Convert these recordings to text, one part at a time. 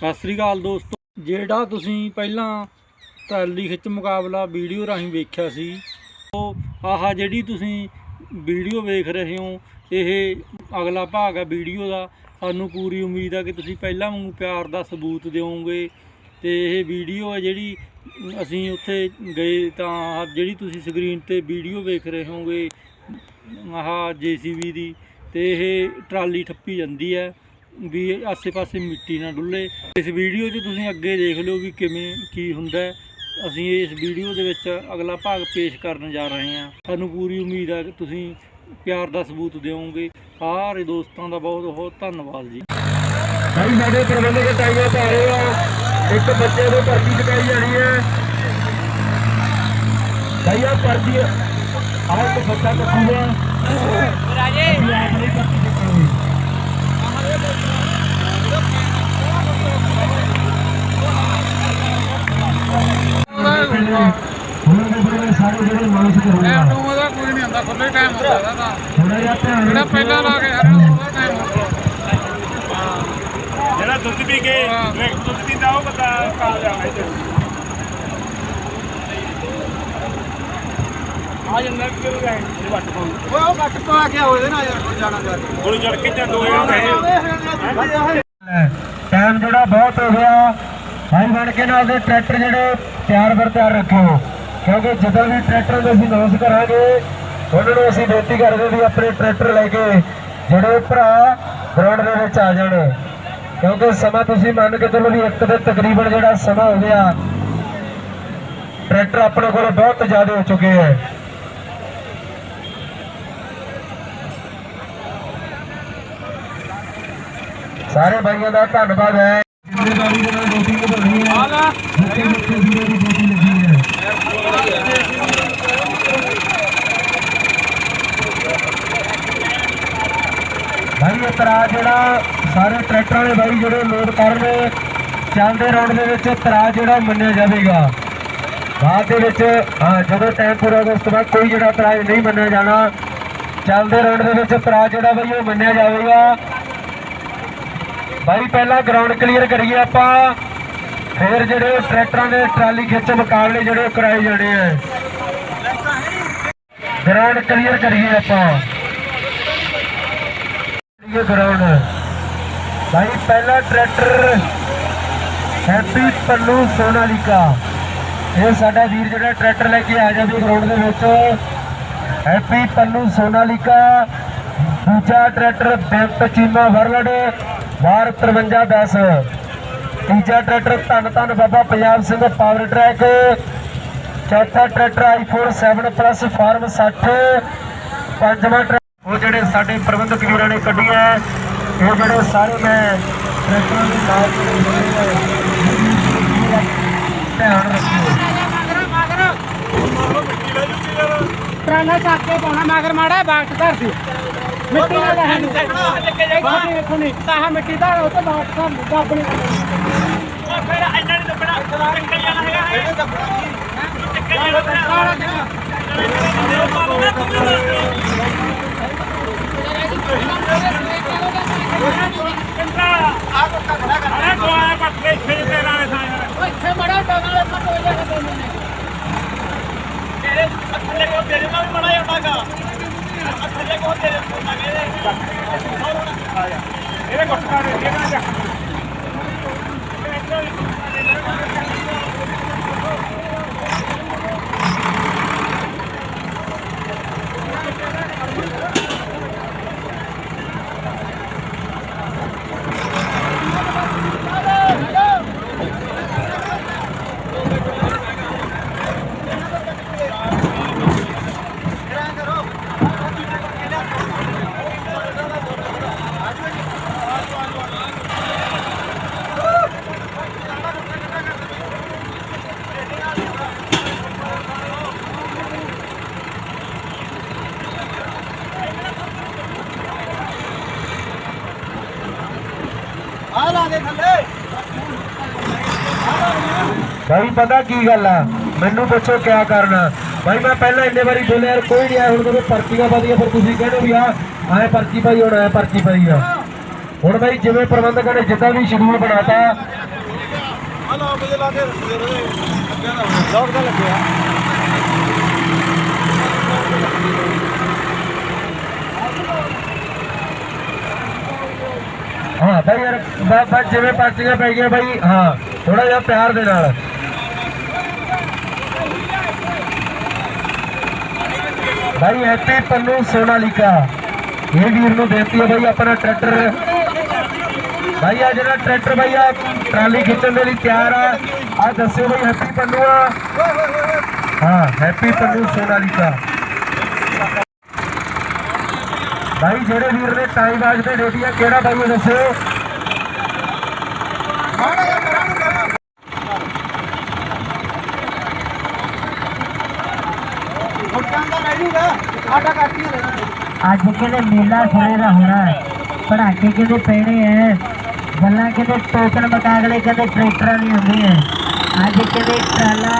ਸਤਿ ਸ੍ਰੀ ਅਕਾਲ ਦੋਸਤੋ। ਜਿਹੜਾ ਤੁਸੀਂ ਪਹਿਲਾਂ ਟਰਾਲੀ ਖਿੱਚ ਮੁਕਾਬਲਾ ਵੀਡੀਓ ਰਾਹੀਂ ਵੇਖਿਆ ਸੀ, ਉਹ ਆਹ ਜਿਹੜੀ ਤੁਸੀਂ ਵੀਡੀਓ ਵੇਖ ਰਹੇ ਹੋ, ਇਹ ਅਗਲਾ ਭਾਗ ਹੈ ਵੀਡੀਓ ਦਾ। ਸਾਨੂੰ ਪੂਰੀ ਉਮੀਦ ਹੈ ਕਿ ਤੁਸੀਂ ਪਹਿਲਾਂ ਵਾਂਗੂ ਪਿਆਰ ਦਾ ਸਬੂਤ ਦਿਓਗੇ। ਤੇ ਇਹ ਵੀਡੀਓ ਹੈ ਜਿਹੜੀ ਅਸੀਂ ਉੱਥੇ ਗਏ ਤਾਂ ਜਿਹੜੀ ਤੁਸੀਂ ਸਕਰੀਨ ਤੇ ਵੀਡੀਓ ਵੇਖ ਰਹੇ ਹੋਗੇ, ਆਹ ਜੀਸੀਬੀ ਦੀ, ਤੇ ਇਹ ਟਰਾਲੀ ਠੱਪੀ ਜਾਂਦੀ ਹੈ। ਵੀ ਆਸੇ-ਪਾਸੇ ਮਿੱਟੀ ਨਾ ਡੁੱਲੇ। ਇਸ ਵੀਡੀਓ 'ਚ ਤੁਸੀਂ ਅੱਗੇ ਦੇਖ ਲਿਓ ਵੀ ਕਿਵੇਂ ਕੀ ਹੁੰਦਾ ਹੈ। ਅਸੀਂ ਇਸ ਵੀਡੀਓ ਦੇ ਵਿੱਚ ਅਗਲਾ ਭਾਗ ਪੇਸ਼ ਕਰਨ ਜਾ ਰਹੇ ਹਾਂ। ਸਾਨੂੰ ਪੂਰੀ ਉਮੀਦ ਹੈ ਕਿ ਤੁਸੀਂ ਪਿਆਰ ਦਾ ਸਬੂਤ ਦਿਓਗੇ। ਸਾਰੇ ਦੋਸਤਾਂ ਦਾ ਬਹੁਤ ਬਹੁਤ ਧੰਨਵਾਦ ਜੀ। ਭਾਈ ਸਾਡੇ ਪ੍ਰਬੰਧਕ ਟਾਈਮਾਂ ਪਾ ਰਹੇ ਆ ਇੱਕ ਬੱਚੇ ਨੂੰ ਭਰਤੀ ਚੁਕਾਈ ਜਾਣੀ ਹੈ। ਭਾਈ ਆ ਭਰਤੀ ਆਹ ਇੱਕ ਬੱਚਾ ਕੱਟੂਗਾ। ਰਾਜੇ ਆਪ ਨਹੀਂ ਭਰਤੀ ਚੁਕਾਉਣੀ ਹੁਣ ਦੇ ਜਿਹੜੇ ਸਾਰੇ ਜਿਹੜੇ ਮਾਨਸ ਕਰੂਗਾ ਟਾਈਮ ਨੂੰ ਉਹਦਾ ਕੋਈ ਨਹੀਂ ਹੁੰਦਾ ਖੁੱਲੇ ਟਾਈਮ ਹੁੰਦਾ ਇਹਦਾ ਤਾਂ। ਜਿਹੜਾ ਪਹਿਲਾਂ ਲਾ ਕੇ ਹਰਣਾ ਉਹਦਾ ਟਾਈਮ ਹੁੰਦਾ। ਜਿਹੜਾ ਦੁੱਧ ਪੀ ਕੇ ਦੁੱਧ ਪੀਂਦਾ ਉਹ ਬੰਦਾ ਕਾਲ ਜਾਣਾ ਇੱਥੇ। ਆ ਜਾਂਦਾ ਕਿ ਉਹ ਗਏ ਇਹ ਵੱਟ ਪਾਉਂ ਓਏ ਉਹ ਕੱਟ ਪਾ ਕੇ ਉਹਦੇ ਨਾਲ ਯਾਰ ਕੋਈ ਜਾਣਾ ਕਰ ਗੋਲੀ ਜੜ ਕੇ ਜਾਂ ਦੋ ਗਏ ਟਾਈਮ ਜਿਹੜਾ ਬਹੁਤ ਹੋ ਗਿਆ। ਭਾਈ ਬਣ ਕੇ ਨਾਲ ਦੇ ਟਰੈਕਟਰ ਜਿਹੜੇ ਤਿਆਰ ਬਰ ਤਿਆਰ ਰੱਖਿਓ ਕਿਉਂਕਿ ਜਦੋਂ ਵੀ ਟਰੈਕਟਰ ਦੇ ਅਸੀਂ ਅਨਾਉਂਸ ਕਰਾਂਗੇ ਉਹਨਾਂ ਨੂੰ ਅਸੀਂ ਬੇਨਤੀ ਕਰਦੇ ਵੀ ਆਪਣੇ ਟਰੈਕਟਰ ਲੈ ਕੇ ਜਿਹੜੇ ਭਰਾ ਗਰਾਊਂਡ ਦੇ ਵਿੱਚ ਆ ਜਾਣ। ਕਿਉਂਕਿ ਸਮਾਂ ਤੁਸੀਂ ਮੰਨ ਕੇ ਚੱਲੋ ਵੀ ਇੱਕ ਦੇ ਤਕਰੀਬਨ ਜਿਹੜਾ ਸਮਾਂ ਹੋ ਗਿਆ ਟਰੈਕਟਰ ਆਪਣੇ ਕੋਲ ਬਹੁਤ ਜ਼ਿਆਦਾ ਹੋ ਚੁੱਕੇ ਹੈ ਸਾਰੇ ਭਾਈਆਂ ਦਾ ਧੰਨਵਾਦ ਹੈ। ਜ਼ਿੰਮੇਵਾਰੀ ਦੇ ਨਾਲ ਡਿਊਟੀ ਨਿਭਾਉਣੀ ਹੈ ਜਿੱਥੇ ਜਿੱਥੇ ਵੀਰੇ ਦੀ ਡਿਊਟੀ ਲੱਗੀ ਹੈ ਭਾਈ ਇਹ ਤਰਾ ਜਿਹੜਾ ਸਾਰੇ ਟਰੈਕਟਰਾਂ ਦੇ ਭਾਈ ਜਿਹੜੇ ਲੋਡ ਕਰ ਰਹੇ, ਚੱਲਦੇ ਰੌਂਡ ਦੇ ਵਿੱਚ ਤਰਾ ਜਿਹੜਾ ਮੰਨਿਆ ਜਾਵੇਗਾ। ਬਾਅਦ ਦੇ ਵਿੱਚ, ਹਾਂ, ਜਦੋਂ ਟਾਈਮ ਪੂਰਾ ਹੋ ਉਸ ਤੋਂ ਬਾਅਦ ਕੋਈ ਜਿਹੜਾ ਤਰਾ ਨਹੀਂ ਮੰਨਿਆ ਜਾਣਾ। ਚੱਲਦੇ ਰੌਂਡ ਦੇ ਵਿੱਚ ਤਰਾ ਜਿਹੜਾ ਭਾਈ ਉਹ ਮੰਨਿਆ ਜਾਵੇਗਾ। ਭਾਈ ਪਹਿਲਾਂ ਗਰਾਊਂਡ ਕਲੀਅਰ ਕਰੀਏ ਆਪਾਂ। ਫਿਰ ਜਿਹੜੇ ਟਰੈਕਟਰਾਂ ਦੇ ਟਰਾਲੀ ਖਿੱਚ ਮੁਕਾਬਲੇ ਜਿਹੜੇ ਕਰਾਏ ਜਾਣੇ ਆ। ਗਰਾਊਂਡ ਕਲੀਅਰ ਕਰੀਏ ਆਪਾਂ। ਇਹ ਗਰਾਊਂਡ ਭਾਈ ਪਹਿਲਾ ਟਰੈਕਟਰ ਹੈਪੀ ਪੱਲੂ ਸੋਨਾਲੀਕਾ। ਇਹ ਸਾਡਾ ਵੀਰ ਜਿਹੜਾ ਟਰੈਕਟਰ ਲੈ ਕੇ ਆ ਜਾਵੇ ਗਰਾਊਂਡ ਦੇ ਵਿੱਚ। ਹੈਪੀ ਪੱਲੂ ਸੋਨਾਲੀਕਾ। ਦੂਜਾ ਟਰੈਕਟਰ ਬੈਂਪ ਚੀਮਾ ਵਰਲਡ। ਵਾਰ 5310 ਤੀਜਾ ਟਰੈਕਟਰ ਧੰਨ ਧੰਨ ਬਾਬਾ ਪੰਜਾਬ ਸਿੰਘ ਪਾਵਰ ਟਰੈਕ। ਚੌਥਾ ਟਰੈਕਟਰ ਆਈਫੋਨ 7 ਪਲੱਸ ਫਾਰਮ 60 ਪੰਜਵਾਂ ਟਰੈਕਟਰ ਉਹ ਜਿਹੜੇ ਸਾਡੇ ਪ੍ਰਬੰਧਕ ਵੀਰਾਂ ਨੇ ਕੱਢੀਆਂ ਇਹ ਜਿਹੜੇ ਸਾਰੇ ਮੈਂ ਟਰੈਕਟਰਾਂ ਦੇ ਨਾਲ ਧਿਆਨ ਰੱਖਿਓ। ਟਰਾਲਾ ਚੱਕ ਕੇ ਪਾਉਣਾ ਮਗਰ ਮਾੜਾ ਬਾਟ ਧਰ ਦੀ ਮਿੱਟੀ ਨਾਲ ਰਹਿਣ ਬਾਕੀ ਵੇਖੋ ਨਹੀਂ ਤਾਂ ਮਿੱਟੀ ਦਾ ਉਹ ਤੇ ਬਾਟ ਧਰ ਦੀ। ਆਪਣੀ ਫਿਰ ਇੰਨਾ ਨਹੀਂ ਦੱਬਣਾ। ਚੱਕਰ ਜਾਣਾ ਹੈਗਾ ਚੱਕਰ ਜਾਣਾ ਆ ਕੋ ਖੜਾ ਕਰ ਅਰੇ ਗੋਆ ਪੱਟ ਕੇ ਫਿਰ ਤੇ ਨਾਲੇ ਸਾਂ ਇੱਥੇ ਮੜਾ ਟਾਂਗਾ ਪੱਟ ਹੋ ਜਾਏਗਾ ਦੋਨੋਂ ਨੇ। ਤੇਰੇ ਥੱਲੇ ਕੋ ਤੇਰੇ ਨਾਲ ਵੀ ਬੜਾ ਜਾਂਦਾਗਾ ਥੱਲੇ ਕੋ ਕੋਲ ਇਹਦੇ ਕੁੱਟ ਕਰ ਦੇ ਨਾ ਜਾ ਭਾਈ ਪਤਾ ਕੀ ਗੱਲ ਆ? ਮੈਨੂੰ ਪੁੱਛੋ ਕਿਆ ਕਰਨਾ ਭਾਈ, ਮੈਂ ਪਹਿਲਾਂ ਇੰਨੇ ਵਾਰੀ ਬੋਲਿਆ, ਯਾਰ ਕੋਈ ਨਹੀਂ ਆਇਆ ਹੁਣ ਜਦੋਂ ਪਰਚੀਆਂ ਵਧੀਆਂ ਫਿਰ ਤੁਸੀਂ ਕਹਿੰਦੇ ਵੀ ਆ ਆਏ ਪਰਚੀ ਪਾਈ, ਹੁਣ ਆਏ ਪਰਚੀ ਪਾਈ ਆ। ਹੁਣ ਭਾਈ ਜਿਵੇਂ ਪ੍ਰਬੰਧਕਾਂ ਨੇ ਜਿੱਦਾਂ ਵੀ ਸ਼ਡਿਊਲ ਬਣਾਤਾ ਜੇ ਲਾ ਕੇ ਰੱਖਦੇ ਰਹੇ ਲੱਗਿਆ ਨਾ ਲੋਕ ਦਾ ਲੱਗਿਆ ਹਾਂ ਭਾਈ ਯਾਰ ਬਸ ਜਿਵੇਂ ਪਰਚੀਆਂ ਪੈ ਗਈਆਂ ਭਾਈ ਹਾਂ ਥੋੜਾ ਜਿਹਾ ਪਿਆਰ ਦੇ ਨਾਲ। ਭਾਈ ਹੈਪੀ ਪੰਨੂ ਸੋਨਾਲੀਕਾ। ਇਹ ਵੀਰ ਨੂੰ ਬੇਨਤੀ ਹੈ ਭਾਈ ਆਪਣਾ ਟਰੈਕਟਰ। ਭਾਈ ਆ ਜਿਹੜਾ ਟਰੈਕਟਰ ਭਾਈ ਆ, ਟਰਾਲੀ ਖਿੱਚਣ ਦੇ ਲਈ ਤਿਆਰ ਆ। ਆ ਦੱਸਿਓ ਭਾਈ ਹੈਪੀ ਪੰਨੂ ਆ। ਹਾਂ ਹੈਪੀ ਪੰਨੂ ਸੋਨਾਲੀਕਾ। ਭਾਈ ਜਿਹੜੇ ਵੀਰ ਨੇ ਟਾਈਮ ਵਾਸਤੇ ਡਿਊਟੀ ਆ, ਕਿਹੜਾ ਭਾਈ ਦੱਸਿਓ? ਅੱਜ ਕਹਿੰਦੇ ਮੇਲਾ ਸਾਰੇ ਦਾ ਹੋਣਾ ਹੈ। ਪੜਾਕੇ ਕਹਿੰਦੇ ਪੈਣੇ ਐ, ਗੱਲਾਂ ਕਹਿੰਦੇ ਟੋਕਨ ਮੁਕਾਬਲੇ ਕਹਿੰਦੇ ਟਰੈਕਟਰਾਂ ਦੀ ਹੁੰਦੀ ਹੈ ਅੱਜ ਕਹਿੰਦੇ ਟਰਾਲਾ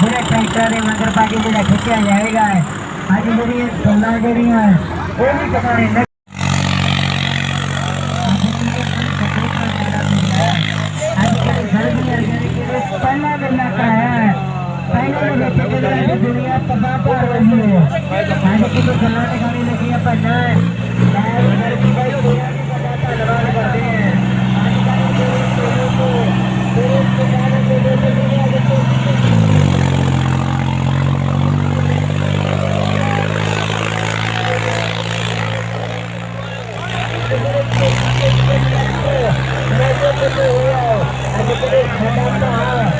ਜਿਹੜੇ ਟਰੈਕਟਰਾਂ ਦੇ ਮਗਰ ਪਾ ਕੇ ਜਿਹੜਾ ਖਿੱਚਿਆ ਜਾਏਗਾ ਅੱਜ ਜਿਹੜੀਆਂ ਗੱਲਾਂ ਜਿਹੜੀਆਂ ਉਹ ਵੀ ਕਹਾਣੀ かまいたち。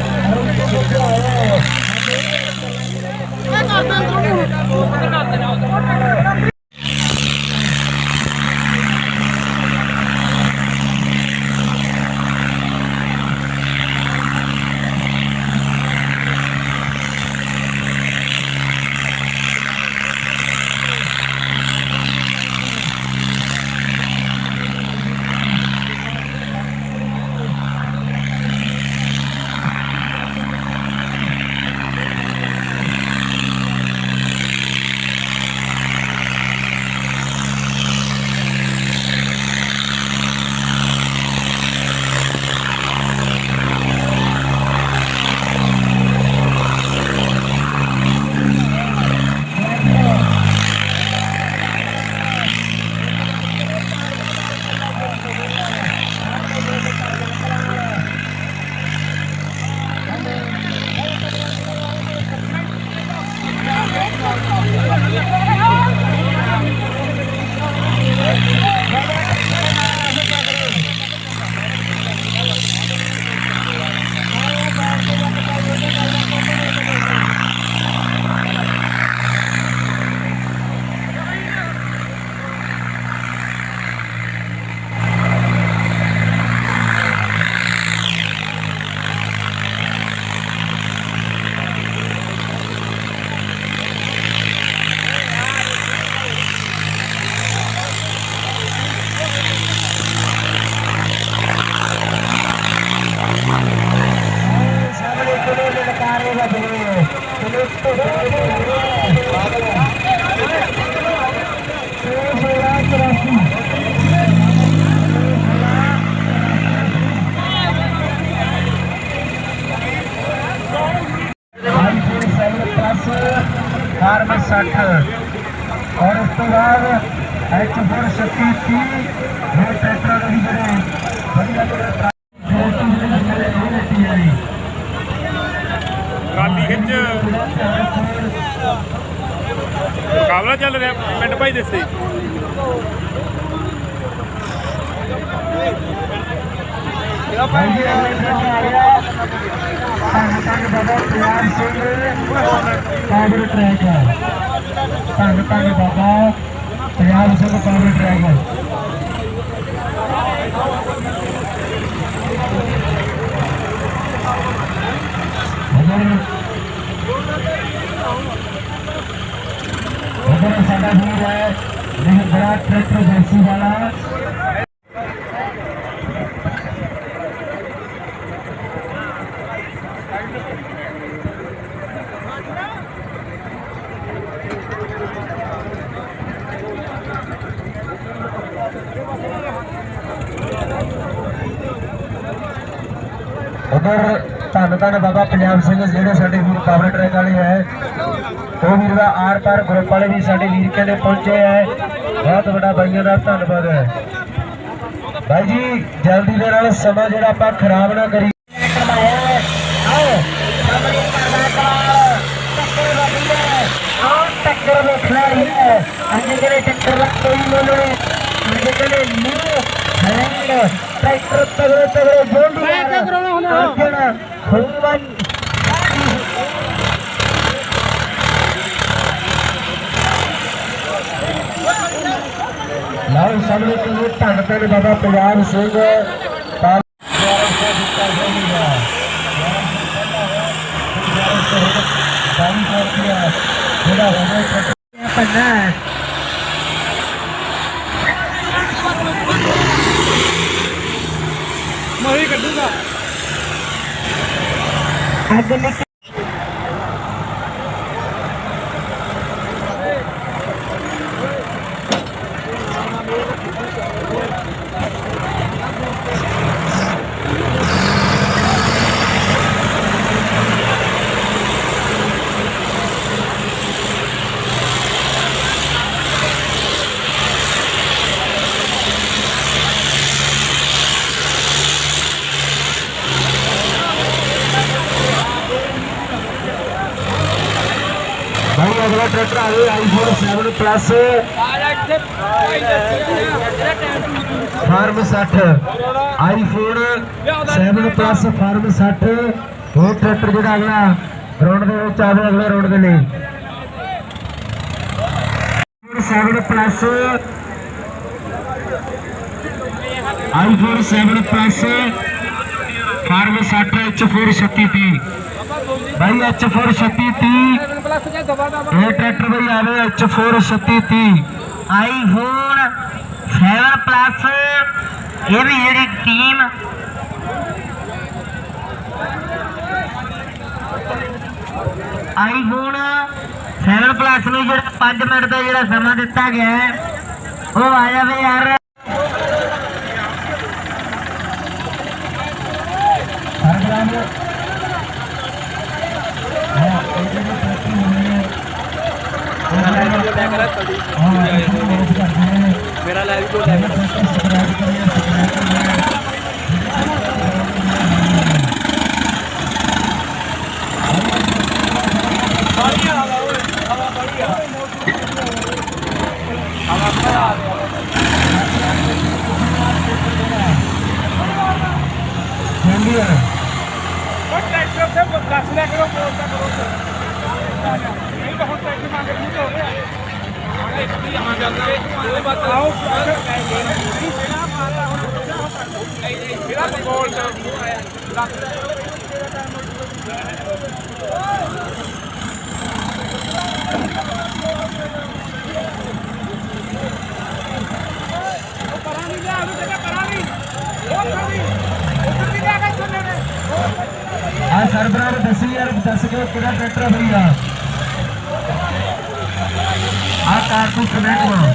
ਧੰਨ ਧੰਨ ਬਾਬਾ ਪਿਆਰ ਸਿੰਘ ਪਾਵਰ ਟਰੈਕ ਧੰਨ ਧੰਨ ਬਾਬਾ ਪਿਆਰ ਸਿੰਘ ਪਾਵਰ ਟਰੈਕ ਉਧਰ ਸਾਡਾ ਵੀਰ ਹੈ ਇਹ ਬੜਾ ਟਰੈਕਟਰ ਏਜੰਸੀ ਵਾਲਾ ਉਧਰ ਧੰਨ ਧੰਨ ਬਾਬਾ ਪੰਜਾਬ ਸਿੰਘ ਜਿਹੜੇ ਸਾਡੇ ਵੀਰ ਪਾਵਰ ਟਰੈਕ ਵਾਲੇ ਹੈ। ਉਹ ਵੀਰ ਦਾ ਆਰ ਪਾਰ ਗਰੁੱਪ ਵਾਲੇ ਵੀ ਸਾਡੇ ਵੀਰ ਕਹਿੰਦੇ ਪਹੁੰਚੇ ਹੈ। ਬਹੁਤ ਵੱਡਾ ਬਾਈਆਂ ਦਾ ਧੰਨਵਾਦ ਹੈ। ਭਾਈ ਜੀ, ਜਲਦੀ ਦੇ ਨਾਲ ਸਮਾਂ ਜਿਹੜਾ ਆਪਾਂ ਖਰਾਬ ਨਾ ਕਰੀ ਕਰਵਾਇਆ ਹੈ ਆਓ ਸਾਹਮਣੇ ਕਰਦਾ ਕਰਾਓ ਟੱਕਰ ਵੱਡੀ ਹੈ ਆਓ ਟੱਕਰ ਵੇਖਣਾ ਹੀ ਹੈ ਅੱਜ ਜਿਹੜੇ ਟੱਕਰ ਦਾ ਕੋਈ ਮੁੱਲ ਨਹੀਂ ਅੱਜ ਜਿਹੜੇ ਨਿਊ ਹੈਂਡ ਟਰੈਕਟਰ ਤਗੜੇ ਤਗੜੇ ਬੋਲਦੀ ਮੈਂ? ਅਰਜਨ ਹੁਮਨ ਲਓ ਸਾਹਮਣੇ ਕਿਵੇਂ ਧੰਨ ਧੰਨ ਬਾਬਾ ਪੰਜਾਬ ਸਿੰਘ ਕਰਤੀਆ ਜਿਹੜਾ ਹੋਵੇ ਪੰਨਾ ਮੋਹੀ ਕੱਢੂਗਾ ਅੱਗ 10 ਫਾਰਮ 60 ਆਈਫੋਨ 7 ਪਲੱਸ ਫਾਰਮ 60 ਹੋਰ ਟਰੈਕਟਰ ਜਿਹੜਾ ਅਗਲਾ ਰੌਂਡ ਦੇ ਵਿੱਚ ਆਵੇ, ਅਗਲੇ ਰੌਂਡ ਦੇ ਲਈ। 7 plus iPhone 7 plus farm 60 H4 36 30 ਭਾਈ H4 3630 ਇਹ ਟਰੈਕਟਰ ਬਈ ਆਵੇ H4 3630 ਆਈਫੋਨ 7 ਪਲੱਸ ਇਹ ਵੀ ਜਿਹੜੀ ਟੀਮ ਆਈਫੋਨ 7 ਪਲੱਸ ਨੂੰ ਜਿਹੜਾ 5 ਮਿੰਟ ਦਾ ਜਿਹੜਾ ਸਮਾਂ ਦਿੱਤਾ ਗਿਆ ਹੈ, ਉਹ ਆ ਜਾਵੇ ਯਾਰ ਸਰਗਰਾਮ ਹਾਂ ਇਹ ਜਿਹੜੇ ਟਰੈਕਟਰ ਹੁੰਦੇ ਨੇ ਮੇਰਾ ਲੈ ਵੀ ਕੋਈ ਲੈ ਸਬਸਕ੍ਰਾਈਬ ਕਰਿਓ ਸਬਸਕ੍ਰਾਈਬ ਕਰਿਓ ਜਾਂਦੀ ਹੈ ਉਹ ਟਰੈਕਟਰ ਤੇ ਦੱਸ ਲਿਆ ਕਰੋ ਬੋਲਦਾ ਕਰੋ ਨਹੀਂ ਤਾਂ ਹੁਣ ਟਰੈਕਟਰ ਮੰਗ ਨਹੀਂ ਹੋ ਰਿਹਾ ਆਓ ਮੇਰਾ ਬੋਲ ਕਰਾਂਗੇ ਲਿਆ ਉਹ ਜਗ੍ਹਾ ਕਰਾਂਗੇ ਉਹ ਕਰਾਂਗੇ ਉੱਧਰ ਵੀ ਲਿਆ ਕੇ ਚੁੱਲੇ ਨੇ ਆ ਸਰਬਰਾਹ ਨੂੰ ਦੱਸੀ ਯਾਰ, ਦੱਸ ਕੇ ਕਿਹੜਾ ਟਰੈਕਟਰ ਫਰੀ ਆ ਆ ਕਾਰਤੂਸ ਕਨੈਕਟ ਵਾ।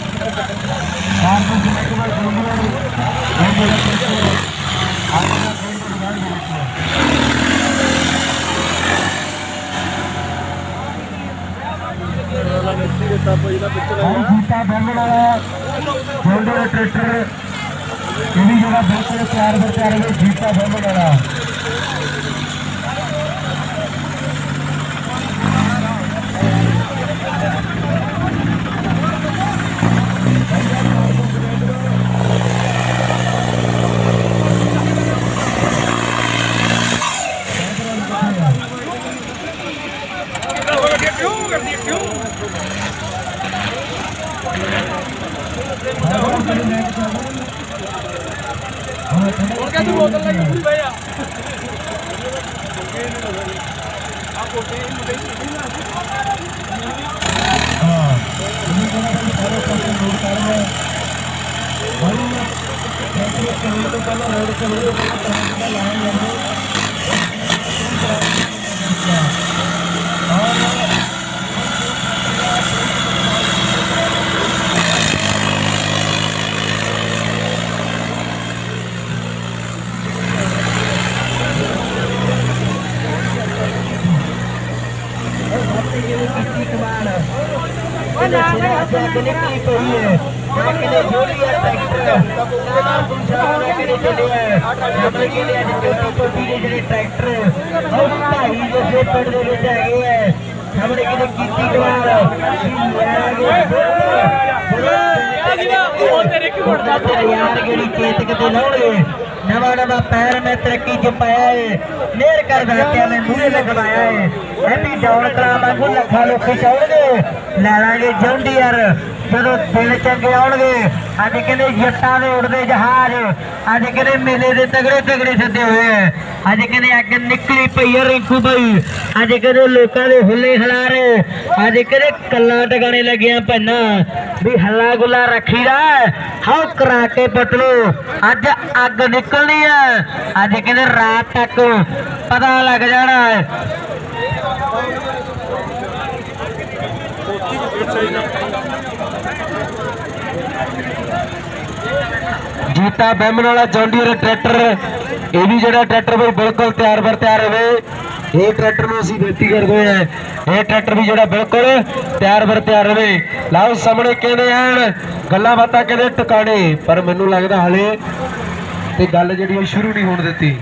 ਕਾਰਤੂਸ ਕਨੈਕਟ ਵਾ ਦੋਨੋਂ ਨੂੰ ਇਹ ਜਿਹੜਾ ਟਰੈਕਟਰ ਆ ਦੇ ਟਰੈਕਟਰ ਗਾੜੀ ਵਿੱਚ ਹਾਂ ਜੀਤਾ ਬੰਨਣ ਵਾਲਾ ਜੋਂਡੇ ਟਰੈਕਟਰ ਇਹ ਵੀ ਜਿਹੜਾ ਬਿਲਕੁਲ ਤਿਆਰ ਬਰ ਤਿਆਰ ਹੈ ਜੀਤਾ ਬੰਨਣ ਵਾਲਾ। ਕਿਉਂ ਕਰਦੀ ਕਿਉਂ ਹੁਣ ਕਹਿੰਦੇ ਬੋਤਲ ਲੈ ਕੇ ਪੂਰੀ ਬਹਿ ਸਾਹਮਣੇ ਕਹਿੰਦੇ ਕੀਤੀ ਗਵਾਰ ਯਾਰ ਜਿਹੜੀ ਚੇਤਕ ਤੇ ਲਾਉਣਗੇ। ਨਵਾਂ ਨਵਾਂ ਪੈਰ ਮੈਂ ਤਰੱਕੀ ਚ ਪਾਇਆ ਏ। ਮਿਹਰ ਕਰ ਦਾਤਿਆ ਮੈਂ ਮੂਹਰੇ ਲਗਵਾਇਆ ਏ। ਐਪੀ ਡਾਊਨ ਕਰਾ ਵਾਂਗੂ ਲੱਖਾਂ ਲੋਕੀ ਚਾਉਣਗੇ ਲੈ ਲਾਂਗੇ ਜੌਂਡੀਅਰ ਜਦੋਂ ਦਿਨ ਚੰਗੇ ਆਉਣਗੇ, ਅੱਜ ਕਹਿੰਦੇ ਜੱਟਾਂ ਦੇ ਉੜਦੇ ਜਹਾਜ਼, ਅੱਜ ਕਹਿੰਦੇ ਮੇਲੇ ਦੇ ਤਗੜੇ ਤਗੜੇ ਸੱਦੇ ਹੋਏ ਐ ਅੱਜ ਕਹਿੰਦੇ ਅੱਗ ਨਿਕਲੀ ਪਈ ਐ ਰਿੰਕੂ ਬਾਈ ਅੱਜ ਕਹਿੰਦੇ ਲੋਕਾਂ ਦੇ ਹੁੱਲੇ ਹਲਾਰੇ। ਅੱਜ ਕਹਿੰਦੇ ਕੱਲਾ ਟਗਾਣੇ ਲੱਗੀਆਂ ਪੈਣਾ ਵੀ ਹੱਲਾ ਗੁੱਲਾ ਰੱਖੀਦਾ। ਹਾਉ ਕਰਾ ਕੇ ਪਟਲੋ ਅੱਜ ਅੱਗ ਨਿਕਲਣੀ ਐ ਅੱਜ ਕਹਿੰਦੇ ਰਾਤ ਤੱਕ ਪਤਾ ਲੱਗ ਜਾਣਾ। ਜੀਤਾ ਬੈਮਨ ਵਾਲਾ ਜੌਂਡੀਅਰ ਟਰੈਕਟਰ। ਇਹ ਵੀ ਜਿਹੜਾ ਟਰੈਕਟਰ ਬਈ ਬਿਲਕੁਲ ਤਿਆਰ ਬਰ ਤਿਆਰ ਹੋਵੇ, ਇਹ ਟਰੈਕਟਰ ਨੂੰ ਅਸੀਂ ਬੇਨਤੀ ਕਰਦੇ ਹਾਂ, ਇਹ ਟਰੈਕਟਰ ਵੀ ਜਿਹੜਾ ਬਿਲਕੁਲ ਤਿਆਰ ਬਰ ਤਿਆਰ ਹੋਵੇ। ਲਾਓ, ਸਾਹਮਣੇ ਕਹਿੰਦੇ ਹਨ, ਗੱਲਾਂ ਬਾਤਾਂ ਕਹਿੰਦੇ ਟਿਕਾਣੇ, ਪਰ ਮੈਨੂੰ ਲੱਗਦਾ ਹਲੇ ਤੇ ਗੱਲ ਜਿਹੜੀ ਉਹ ਸ਼ੁਰੂ ਨਹੀਂ ਹੋਣ ਦਿੱਤੀ।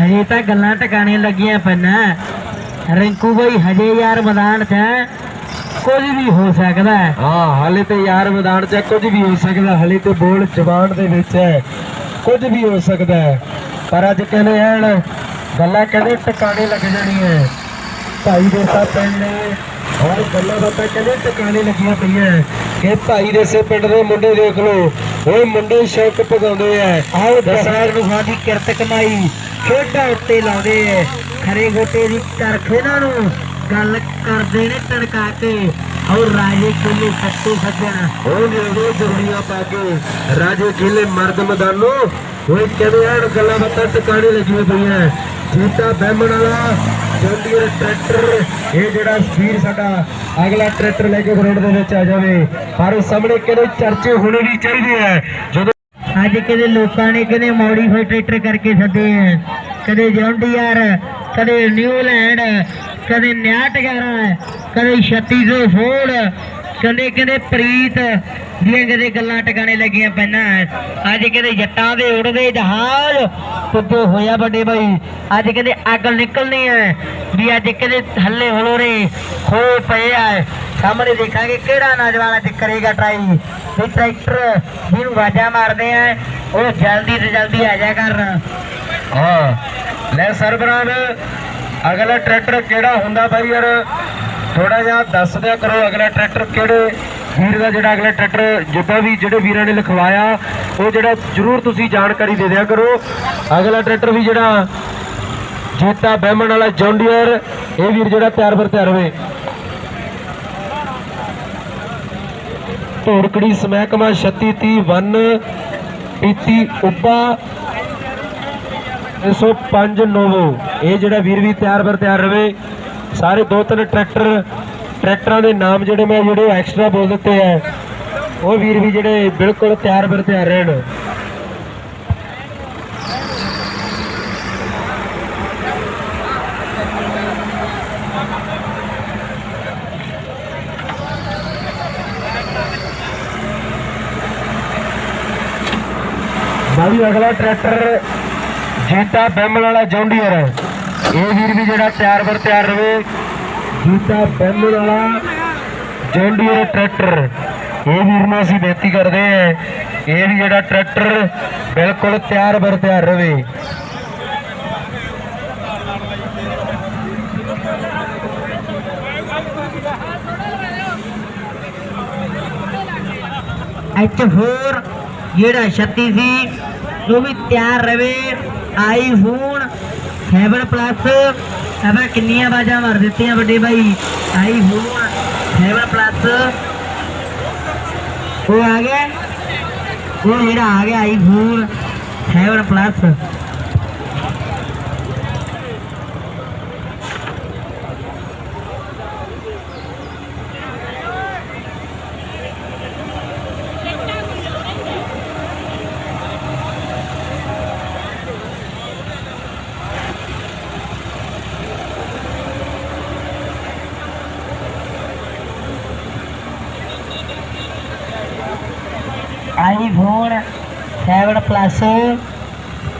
ਹਜੇ ਤਾਂ ਗੱਲਾਂ ਟਿਕਾਣੇ ਲੱਗੀਆਂ ਪੈਣਾ ਰਿੰਕੂ ਬਾਈ ਹਜੇ ਯਾਰ ਮੈਦਾਨ 'ਚ ਹੈ। ਕੁਝ ਵੀ ਹੋ ਸਕਦਾ ਹੈ। ਹਾਂ ਹਾਲੇ ਤੇ ਯਾਰ ਮੈਦਾਨ 'ਚ ਕੁਝ ਵੀ ਹੋ ਸਕਦਾ ਹਲੇ ਤੇ ਬੋਲ ਜ਼ਬਾਨ ਦੇ ਵਿੱਚ ਹੈ। ਕੁਝ ਵੀ ਹੋ ਸਕਦਾ ਹੈ। ਪਰ ਅੱਜ ਕਹਿੰਦੇ ਹਨ ਗੱਲਾਂ ਕਹਿੰਦੇ ਟਿਕਾਣੇ ਲੱਗ ਜਾਣੀਆਂ ਭਾਈ ਦੇ ਸਾ ਪਿੰਡ ਨੇ ਔਰ ਗੱਲਾਂ ਬਾਤਾਂ ਕਹਿੰਦੇ ਟਿਕਾਣੇ ਲੱਗੀਆਂ ਪਈਆਂ ਕਿ ਭਾਈ ਦੇ ਸੇ ਪਿੰਡ ਦੇ ਮੁੰਡੇ ਦੇਖ ਲਓ ਉਹ ਮੁੰਡੇ ਸ਼ੌਕ ਪਗਾਉਂਦੇ ਆ ਆਓ ਦਸਾਰ ਨੂੰ ਸਾਡੀ ਕਿਰਤ ਕਮਾਈ ਖੇਡਾਂ ਉੱਤੇ ਲਾਉਂਦੇ ਐ ਖਰੇ ਗੋਟੇ ਦੀ ਕਰਖ ਇਹਨਾਂ ਨੂੰ ਗੱਲ ਕਰਦੇ ਨੇ ਟੜਕਾ ਕੇ। ਔਰ ਰਾਜੇ ਕੋਲੇ ਸੱਤੂ ਸੱਜਣ ਉਹ ਨਿਰਦੇ ਜੁੜੀਆਂ ਪਾ ਕੇ। ਰਾਜੇ ਖੇਲੇ ਮਰਦ ਮੈਦਾਨੋਂ ਉਹ ਕਹਿੰਦੇ ਹਨ ਗੱਲਾਂ ਬਾਤਾਂ ਟਿਕਾਣੇ ਲੱਗੀਆਂ ਪਈਆਂ। ਜੀਤਾ ਬਹਿਮਣ ਵਾਲਾ ਜੰਡੀਅਰ ਟਰੈਕਟਰ। ਇਹ ਜਿਹੜਾ ਵੀਰ ਸਾਡਾ, ਅਗਲਾ ਟਰੈਕਟਰ ਲੈ ਕੇ ਗਰਾਊਂਡ ਦੇ ਵਿੱਚ ਆ ਜਾਵੇ। ਪਰ ਸਾਹਮਣੇ ਕਹਿੰਦੇ ਚਰਚੇ ਹੋਣੇ ਵੀ ਚਾਹੀਦੇ ਆ ਜਦੋਂ ਅੱਜ ਕਦੇ ਲੋਕਾਂ ਨੇ ਕਦੇ ਮੋਡੀਫਾਈ ਟਰੈਕਟਰ ਕਰਕੇ ਸੱਦੇ ਆ ਕਦੇ ਜੌਂਡੀਆਰ ਕਦੇ ਨਿਊਲੈਂਡ ਕਦੇ 6911 ਕਦੇ 3600 ਫੋੜ ਕਦੇ ਕਦੇ ਪ੍ਰੀਤ ਦੀਆਂ ਕਦੇ ਗੱਲਾਂ ਟਿਕਾਣੇ ਲੱਗੀਆਂ ਪੈਣਾ ਅੱਜ ਕਦੇ ਜੱਟਾਂ ਦੇ ਉੜਦੇ ਜਹਾਜ਼ ਪੁੱਜੇ ਹੋਇਆ ਵੱਡੇ ਬਾਈ। ਅੱਜ ਕਦੇ ਅੱਗ ਨਿਕਲਣੀ ਹੈ ਵੀ ਅੱਜ ਕਦੇ ਹੱਲੇ ਹਲੋਰੇ ਹੋਏ ਪਏ ਆ। ਸਾਹਮਣੇ ਦੇਖਾਂਗੇ ਕਿਹੜਾ ਨੌਜਵਾਨ ਅੱਜ ਕਰੇਗਾ ਟਰਾਈ ਵੀ ਟਰੈਕਟਰ ਜਿਹਨੂੰ ਵਾਜਾ ਮਾਰਦੇ ਆ, ਉਹ ਜਲਦੀ ਤੋਂ ਜਲਦੀ ਆ ਜਾ ਕਰ ਹਾਂ। ਲੈ ਸਰਬਰਾਨ, ਅਗਲਾ ਟਰੈਕਟਰ ਕਿਹੜਾ ਹੁੰਦਾ ਭਾਈ ਯਾਰ? ਥੋੜਾ ਜਿਹਾ ਦੱਸ ਦਿਆ ਕਰੋ ਅਗਲਾ ਟਰੈਕਟਰ ਕਿਹੜੇ ਵੀਰ ਦਾ ਜਿਹੜਾ ਅਗਲਾ ਟਰੈਕਟਰ, ਜਿੱਦਾਂ ਵੀ ਜਿਹੜੇ ਵੀਰਾਂ ਨੇ ਲਿਖਵਾਇਆ, ਉਹ ਜਿਹੜਾ ਜਰੂਰ ਤੁਸੀਂ ਜਾਣਕਾਰੀ ਦੇ ਦਿਆ ਕਰੋ। ਅਗਲਾ ਟਰੈਕਟਰ ਵੀ ਜਿਹੜਾ ਜੀਤਾ ਬਹਿਮਣ ਵਾਲਾ ਜੌਂਡੀਅਰ, ਇਹ ਵੀਰ ਜਿਹੜਾ ਤਿਆਰ ਬਰ ਤਿਆਰ ਹੋਵੇ। ਢੋੜਕੜੀ ਸਮਹਿਕਮਾ 3631 ਪੀਤੀ ਉੱਪਾ। 305 ਨੋਵੋ। ਇਹ ਜਿਹੜਾ ਵੀਰ ਵੀ ਤਿਆਰ ਬਰ ਤਿਆਰ ਰਵੇ, ਸਾਰੇ ਦੋ ਤਿੰਨ ਟਰੈਕਟਰ, ਟਰੈਕਟਰਾਂ ਦੇ ਨਾਮ ਜਿਹੜੇ ਮੈਂ ਜਿਹੜੇ ਐਕਸਟਰਾ ਬੋਲ ਦਿੱਤੇ ਆ, ਉਹ ਵੀਰ ਵੀ ਜਿਹੜੇ ਬਿਲਕੁਲ ਤਿਆਰ ਬਰ ਤਿਆਰ ਰਹਿਣ। ਬਾਈ ਅਗਲਾ ਟਰੈਕਟਰ ਜੀਤਾ ਬੈਮਲ ਵਾਲਾ ਜੌਂਡੀਅਰ। ਇਹ ਵੀਰ ਵੀ ਜਿਹੜਾ ਤਿਆਰ ਬਰ ਤਿਆਰ ਰਵੇ। ਜੀਤਾ ਬੈਮਲ ਵਾਲਾ ਜੌਂਡੀਅਰ ਟਰੈਕਟਰ। ਇਹ ਵੀਰ ਨੂੰ ਅਸੀਂ ਬੇਨਤੀ ਕਰਦੇ ਹਾਂ ਇਹ ਵੀ ਜਿਹੜਾ ਟਰੈਕਟਰ ਬਿਲਕੁਲ ਤਿਆਰ ਬਰ ਤਿਆਰ ਰਵੇ। H4 ਜਿਹੜਾ 36 ਸੀ, ਉਹ ਵੀ ਤਿਆਰ ਰਵੇ। ਆਈ ਆਈਫੋਨ 7 ਪਲੱਸ ਆਪਾਂ ਕਿੰਨੀਆਂ ਬਾਜਾਂ ਮਾਰ ਦਿੱਤੀਆਂ ਵੱਡੇ ਭਾਈ ਆਈਫੋਨ 7 ਪਲੱਸ ਉਹ ਆ ਗਿਆ। ਉਹ ਜਿਹੜਾ ਆ ਗਿਆ, ਆਈ ਆਈਫੋਨ 7 ਪਲੱਸ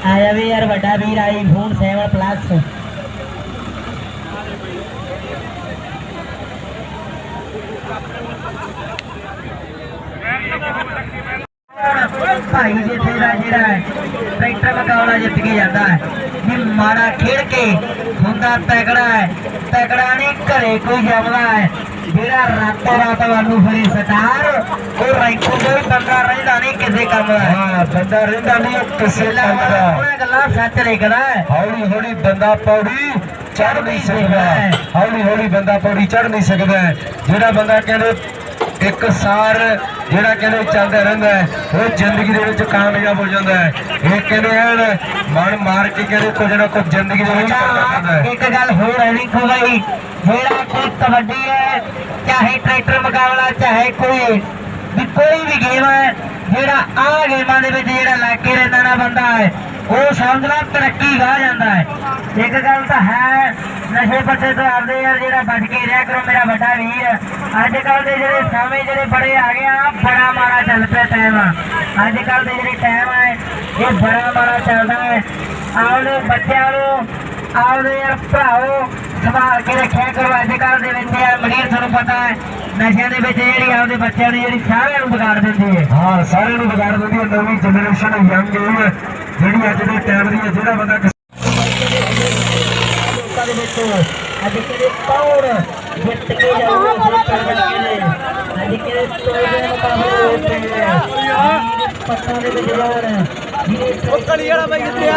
ਆ ਜਾਵੇ ਯਾਰ ਵੱਡਾ ਵੀਰ ਆਈਫੋਨ 7 ਪਲੱਸ ਭਾਈ ਜਿੱਥੇ ਦਾ ਜਿਹੜਾ ਟਰੈਕਟਰ ਮੁਕਾਬਲਾ ਜਿੱਤ ਕੇ ਜਾਂਦਾ ਹੈ। ਜੇ ਮਾੜਾ ਖੇਡ ਕੇ ਹੁੰਦਾ ਤਕੜਾ ਹੈ ਤਕੜਾ ਨਹੀਂ, ਘਰੇ ਕੋਈ ਜਮਦਾ ਹੈ। ਜਿਹੜਾ ਰਾਤੋਂ ਰਾਤ ਵਾਲੂ ਫਰੀ ਸਟਾਰ। ਉਹ ਰੈਂਕੂ ਕੋਈ ਬੰਦਾ ਰਹਿੰਦਾ ਨਹੀਂ ਕਿਸੇ ਕੰਮ ਦਾ। ਹਾਂ ਬੰਦਾ ਰਹਿੰਦਾ ਨਹੀਂ ਉਹ ਕਿਸੇ ਕੰਮ ਦਾ। ਉਹਨੇ ਗੱਲਾਂ ਸੱਚ ਲਿਖਦਾ ਹੌਲੀ ਹੌਲੀ ਬੰਦਾ ਪੌੜੀ ਚੜ ਨਹੀਂ ਸਕਦਾ। ਹੌਲੀ ਹੌਲੀ ਬੰਦਾ ਪੌੜੀ ਚੜ ਨਹੀਂ ਸਕਦਾ। ਜਿਹੜਾ ਬੰਦਾ ਕਹਿੰਦੇ ਇੱਕ ਸਾਰ ਜਿਹੜਾ ਕਹਿੰਦੇ ਚੱਲਦਾ ਰਹਿੰਦਾ ਉਹ ਜ਼ਿੰਦਗੀ ਦੇ ਵਿੱਚ ਕਾਮਯਾਬ ਹੋ ਜਾਂਦਾ ਹੈ। ਇਹ ਕਹਿੰਦੇ ਹਨ ਮਨ ਮਾਰ ਕੇ ਕਹਿੰਦੇ ਕੁਝ ਨਾ ਕੁਝ ਜ਼ਿੰਦਗੀ ਦੇ ਵਿੱਚ ਕਰਨਾ ਪੈਂਦਾ ਹੈ। ਇੱਕ ਗੱਲ ਹੋਰ ਹੈ ਵੀ ਕੋਈ ਜਿਹੜਾ ਕੋਈ ਕਬੱਡੀ ਹੈ ਚਾਹੇ ਟਰੈਕਟਰ ਮੁਕਾਬਲਾ ਚਾਹੇ ਕੋਈ ਵੀ ਕੋਈ ਵੀ ਗੇਮ ਹੈ ਜਿਹੜਾ ਆ ਗੇਮਾਂ ਦੇ ਵਿੱਚ ਜਿਹੜਾ ਲੱਗ ਕੇ ਰਹਿੰਦਾ ਨਾ ਬੰਦਾ ਹੈ ਉਹ ਸਮਝਣਾ ਤਰੱਕੀ ਗਾ ਜਾਂਦਾ ਹੈ। ਇੱਕ ਗੱਲ ਤਾਂ ਹੈ, ਨਸ਼ੇ ਪੱਤੇ ਤੋਂ ਆਪਦੇ ਯਾਰ ਜਿਹੜਾ ਬਚ ਕੇ ਰਿਹਾ, ਕਰੋ ਮੇਰਾ ਵੱਡਾ ਵੀਰ। ਅੱਜ ਕੱਲ ਦੇ ਜਿਹੜੇ ਸਮੇਂ ਜਿਹੜੇ ਬੜੇ ਆ ਗਏ ਆ, ਬੜਾ ਮਾੜਾ ਚੱਲ ਪਿਆ ਟਾਈਮ ਅੱਜ ਕੱਲ ਦੇ ਜਿਹੜੇ ਟਾਈਮ ਹੈ ਇਹ ਬੜਾ ਮਾੜਾ ਚੱਲਦਾ ਹੈ। ਆਉਣੇ ਬੱਚਿਆਂ ਨੂੰ ਆਪਦੇ ਯਾਰ ਭਰਾਓ ਸੰਭਾਲ ਕੇ ਰੱਖਿਆ ਕਰੋ। ਅੱਜ ਕੱਲ ਦੇ ਵਿੱਚ ਯਾਰ ਮਰੀਰ ਤੁਹਾਨੂੰ ਪਤਾ ਹੈ ਨਸ਼ਿਆਂ ਦੇ ਵਿੱਚ ਜਿਹੜੀ ਆਪਦੇ ਬੱਚਿਆਂ ਦੀ ਜਿਹੜੀ ਸਾਰਿਆਂ ਨੂੰ ਵਿਗਾੜ ਦਿੰਦੀ ਹੈ। ਹਾਂ ਸਾਰਿਆਂ ਨੂੰ ਵਿਗਾੜ ਦਿੰਦੀ ਹੈ। ਨਵੀਂ ਜਨਰੇਸ਼ਨ ਯੰਗ ਏਜ ਜਿਹੜੀ ਅੱਜ ਦੇ ਟਾਈਮ ਦੀ ਹੈ ਜਿਹੜਾ ਬੰਦਾ ਲੋਕਾਂ ਦੇ ਵਿੱਚ ਅੱਜ ਕਿਹੜੇ ਕੌਣ ਜਿੱਤ ਕੇ ਜਾਊਗਾ ਨੇ ਅੱਜ ਕਿਹੜੇ ਤੋੜੇ ਮੁਕਾਬਲੇ ਹੋਏ ਪਏ ਆ? ਪੱਟਾਂ ਦੇ ਵਿੱਚ ਜਾਣ ਉਹ ਕਲੀ ਵਾਲਾ ਬਾਈ ਕਿੱਥੇ ਆ।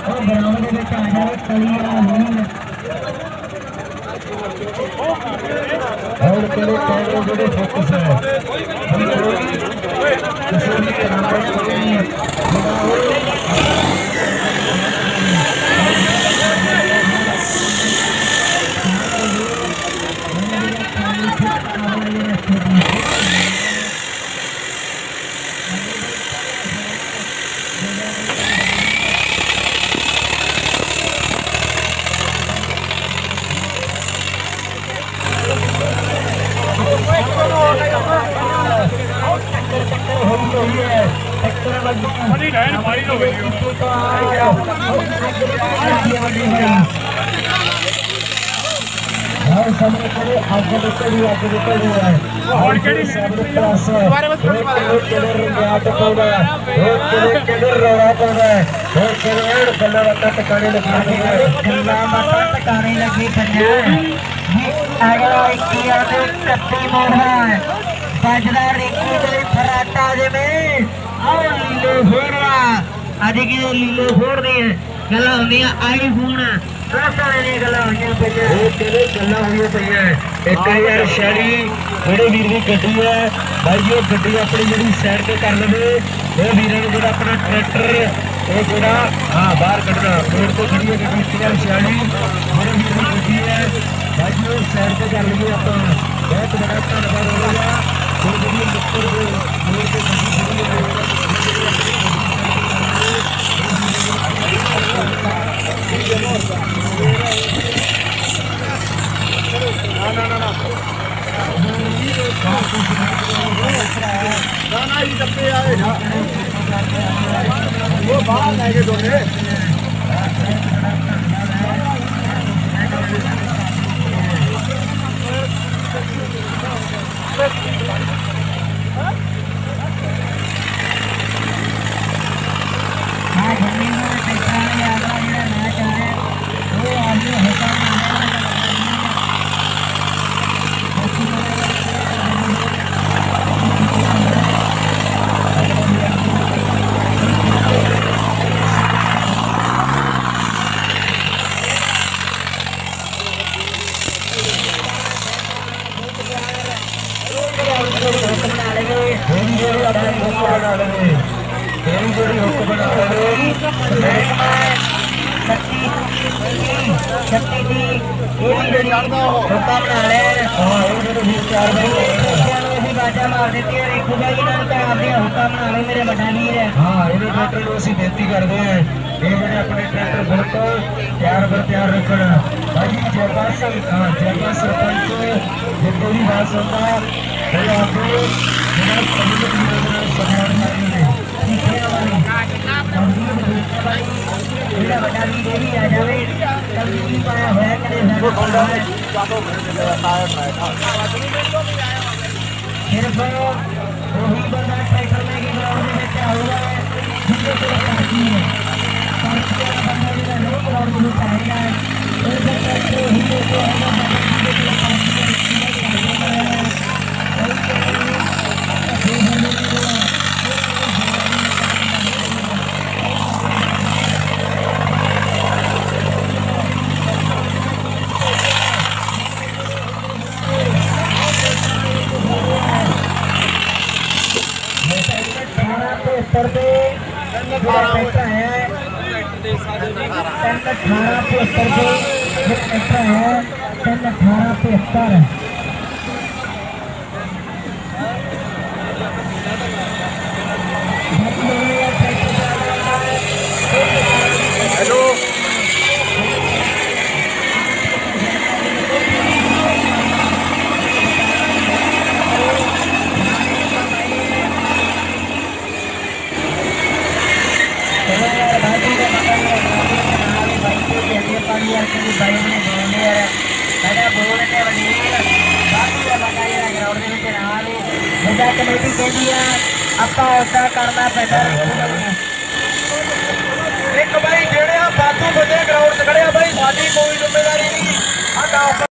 ਉਹ ਗਰਾਊਂਡ ਦੇ ਵਿੱਚ ਆ ਜਾਵੇ ਕਲੀ ਵਾਲਾ ਨਹੀਂ ਹੋਰ ਕਿਹੜੇ ਕੈਮਰੇ ਜਿਹੜੇ ਫੋਕਸ ਹੈ ਕਿਸੇ ਵੀ ਤਰ੍ਹਾਂ ਦਾ ਕੋਈ ਮਨੀ ਲੈਣ ਮਾਰੀ ਲੋ ਵੀਡੀਓ ਹਰ ਸਮੇਂ ਕਰੇ ਅੱਗ ਦੇ ਕੋਲ ਅੱਗ ਦੇ ਕੋਲ ਹੈ ਹੁਣ ਕਿਹੜੀ ਦੁਬਾਰੇ ਬਸ ਥੋੜੀ ਬਾਤ ਕਿਹੜੇ ਰਿਆਤ ਪਾਉਂਦਾ ਹੋਰ ਕਿਹੜੇ ਕਿਹੜੇ ਰੌਲਾ ਪਾਉਂਦਾ ਹੋਰ ਕਿਹੜੇ ਗੱਲਾਂ ਬਾਤਾਂ ਟਿਕਾਣੇ ਲੱਗੀਆਂ ਗੱਲਾਂ ਬਾਤਾਂ ਟਿਕਾਣੇ ਲੱਗੀ ਪੰਜਾਂ ਵੀ ਅਗਲਾ ਇੱਕੀਆਂ ਦੇ ਕੱਤੀ ਮੋੜਦਾ ਹੈ ਵੱਜਦਾ ਰੇਕੀ ਦੇ ਫਰਾਟਾ ਜਿਵੇਂ ਆਹ ਲੀਲੇ ਫੋੜਵਾ ਅੱਜ ਕਿਹਦੇ ਲੀਲੇ ਫੋੜਦੇ ਹੈ ਗੱਲਾਂ ਹੁੰਦੀਆਂ ਆਈਫੋਨ ਬਹੁਤ ਸਾਰੇ ਦੀਆਂ ਗੱਲਾਂ ਹੋਈਆਂ ਪਈਆਂ ਇਹ ਕਿਹੜੇ ਗੱਲਾਂ ਹੋਈਆਂ ਪਈਆਂ ਇੱਕ ਯਾਰ ਸ਼ੈਲੀ ਜਿਹੜੇ ਵੀਰ ਦੀ ਗੱਡੀ ਹੈ ਭਾਈ ਉਹ ਗੱਡੀ ਆਪਣੀ ਜਿਹੜੀ ਸਾਈਡ ਤੇ ਕਰ ਲਵੇ ਉਹ ਵੀਰਾਂ ਨੂੰ ਜਿਹੜਾ ਆਪਣਾ ਟਰੈਕਟਰ ਇਹ ਜਿਹੜਾ ਹਾਂ ਬਾਹਰ ਕੱਢਣਾ ਰੋਡ ਤੇ ਖੜੀ ਸਾਈਡ ਤੇ ਕਰ ਲਈਏ ਆਪਾਂ। ਬਹੁਤ ਬੜਾ ਧੰਨਵਾਦ ਹੋਵੇਗਾ ਜਿਹੜੀ ਜਿਹੜੀ ਮੁੱਕਰ ਦੇ ਰੋਡ ਤੇ ਗੱਡੀ ਖੜੀ ਹੈ ਹਾਂ। ਜੰਮੀ ਨੂੰ ਟੈਕਟਰਾਂ ਦੇ ਆਗਲਾ ਜਿਹੜਾ ਮੈਚ ਆ ਰਿਹਾ ਉਹ ਆਜੋ ਹੋਤਾ ਤੇਰੀ ਜਿਹੜੀ ਆਪਣੀ ਹੁੱਕ ਬਣਾ ਲਵੇ ਤੇਰੀ ਜਿਹੜੀ ਹੁੱਕ ਬਣਾ ਲਵੇ ਸ਼ਕਤੀ ਦੀ ਇਹ ਵੀ ਜਿਹੜੀ ਹੋਤਾ ਬਣਾ ਲੈ ਹਾਂ ਇਹ ਜਿਹੜੇ ਵੀਰ ਚਾਰ ਬਣੇ ਬੱਚਿਆਂ ਨੂੰ ਅਸੀਂ ਆਵਾਜ਼ਾਂ ਮਾਰ ਦਿੱਤੀਆਂ ਰੇਖੂ ਭਾਈ ਇਹਨਾਂ ਨੂੰ ਤਾਂ ਆਪਦੀਆਂ ਹੁਕਮ ਬਣਾ ਲਓ ਮੇਰੇ ਵੱਡਾ ਵੀਰ ਹਾਂ ਇਹਦੇ ਟਰੈਕਟਰ ਨੂੰ ਅਸੀਂ ਬੇਨਤੀ ਕਰਦੇ ਹਾਂ ਇਹ ਜਿਹੜੇ ਆਪਣੇ ਟਰੈਕਟਰ ਬਿਲਕੁਲ ਤਿਆਰ ਬਰ ਤਿਆਰ ਰੱਖਣ ਭਾਜੀ ਜੈਪਾ ਸਿੰਘ ਹਾਂ ਜੈਪਾ ਸਰਪੰਚ ਜਿੱਦੋਂ ਦੀ ਬਾਤ ਸੁਣਦਾ ਉਹ ਆਪੇ ਜਿਹੜਾ ਪਬਲਿਕ ਵੀਰਾਂ ਨਾਲ ਸਮਾਨ ਕਰਦੇ ਨੇ ਸਿੱਖਿਆ ਵਾਲੀ ਕੰਪਨੀ ਦੇ ਵਾਲੀ ਇਹਦਾ ਵੱਡਾ ਵੀਰ ਇਹ ਵੀ ਆ ਜਾਵੇ ਕੰਪਨੀ ਪਾਇਆ ਹੋਇਆ ਕਦੇ ਸਾਡਾ ਸਿਰਫ ਉਹੀ ਬੰਦਾ ਟਰੈਕਟਰ ਲੈ ਕੇ ਗਰਾਊਂਡ ਦੇ ਵਿੱਚ ਆਊਗਾ ਜਿਹਦੇ ਕੋਲ ਪਾਰਟੀ ਹੈ ਪਾਰਟੀ ਵਾਲਾ ਬੰਦਾ ਜਿਹੜਾ ਨਹੀਂ ਗਰਾਊਂਡ ਦੇ ਵਿੱਚ ਆਏਗਾ ਉਹ ਟਰੈਕਟਰ ਉਹੀ ਲੈ ਕੇ ਆਏਗਾ ਜਿਹਦੇ ਕੋਲ ਪਾਰਟੀ ਹੈ ਅਠਾਰਾਂ ਤੋਂ ਉੱਪਰ ਦੇ ਜਿਹੜਾ ਟਰੈਕਟਰ ਹੈ ਤਿੰਨ ਅਠਾਰਾਂ ਤੋਂ ਦੇ ਜਿਹੜਾ ਟਰੈਕਟਰ ਹੈ ਤਿੰਨ ਅਠਾਰਾਂ ਤੋਂ ਉੱਪਰ ਕਮੇਟੀ ਕਹਿੰਦੀ ਆ ਆਪਾਂ ਉਦਾਂ ਕਰਨਾ ਪੈਂਦਾ ਇੱਕ ਬਾਈ ਜਿਹੜੇ ਆ ਬਾਤੂ ਬੰਦੇ ਗਰਾਊਂਡ 'ਚ ਖੜੇ ਆ ਬਾਈ ਸਾਡੀ ਕੋਈ ਜ਼ਿੰਮੇਵਾਰੀ ਨਹੀਂ ਸਾਡਾ